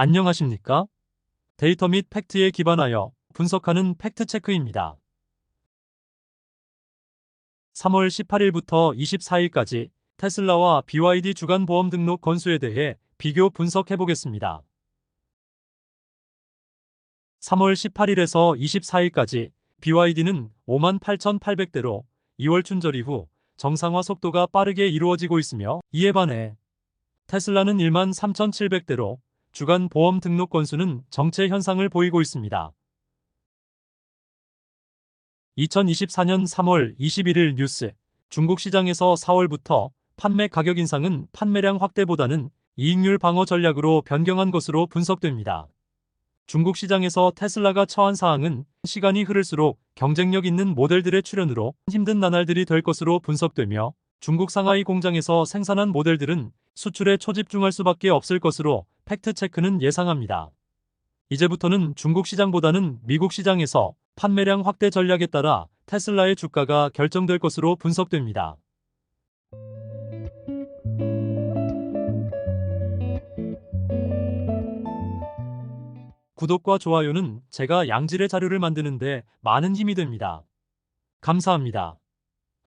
안녕하십니까? 데이터 및 팩트에 기반하여 분석하는 팩트체크입니다. 3월 18일부터 24일까지 테슬라와 BYD 주간 보험 등록 건수에 대해 비교 분석해 보겠습니다. 3월 18일에서 24일까지 BYD는 58,800대로 2월 춘절 이후 정상화 속도가 빠르게 이루어지고 있으며 이에 반해 테슬라는 1만 3,700대로 주간 보험 등록 건수는 정체 현상을 보이고 있습니다. 2024년 3월 21일 뉴스 중국 시장에서 4월부터 판매 가격 인상은 판매량 확대보다는 이익률 방어 전략으로 변경한 것으로 분석됩니다. 중국 시장에서 테슬라가 처한 사항은 시간이 흐를수록 경쟁력 있는 모델들의 출현으로 힘든 나날들이 될 것으로 분석되며 중국 상하이 공장에서 생산한 모델들은 수출에 초집중할 수밖에 없을 것으로 팩트체크는 예상합니다. 이제부터는 중국 시장보다는 미국 시장에서 판매량 확대 전략에 따라 테슬라의 주가가 결정될 것으로 분석됩니다. 구독과 좋아요는 제가 양질의 자료를 만드는데 많은 힘이 됩니다. 감사합니다.